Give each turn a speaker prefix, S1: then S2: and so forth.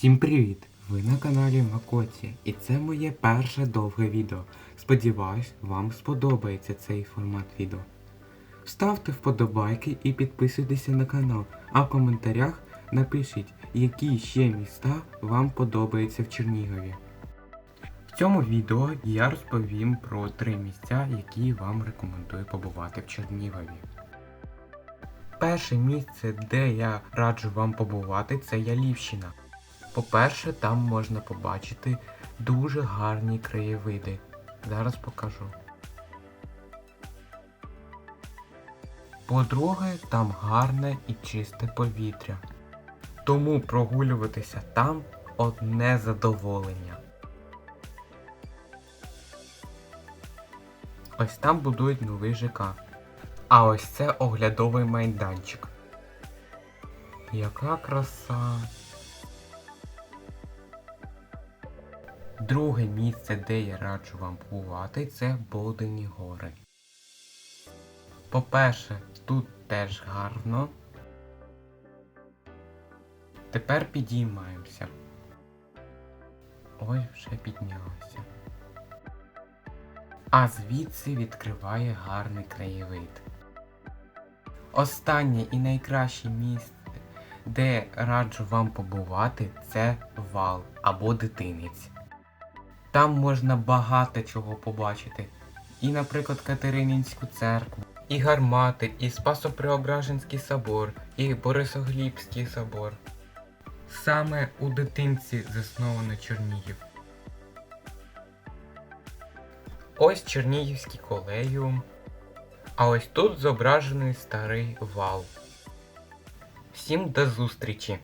S1: Всім привіт! Ви на каналі Макоті і це моє перше довге відео. Сподіваюсь, вам сподобається цей формат відео. Ставте вподобайки і підписуйтеся на канал, а в коментарях напишіть, які ще міста вам подобаються в Чернігові. В цьому відео я розповім про три місця, які вам рекомендую побувати в Чернігові. Перше місце, де я раджу вам побувати, це Ялівщина. По-перше, там можна побачити дуже гарні краєвиди. Зараз покажу. По-друге, там гарне і чисте повітря. Тому прогулюватися там одне задоволення. Ось там будують новий ЖК. А ось це оглядовий майданчик. Яка краса! Друге місце, де я раджу вам побувати, це Болдені гори. По-перше, тут теж гарно. Тепер підіймаємося. Ой, вже піднялося. А звідси відкриває гарний краєвид. Останнє і найкраще місце, де раджу вам побувати, це вал або дитинець. Там можна багато чого побачити. І, наприклад, Катерининську церкву, і гармати, і Спасо-Преображенський собор, і Борисоглібський собор. Саме у дитинці засновано Чернігів. Ось Чернігівський колеюм. А ось тут зображений старий вал. Всім до зустрічі!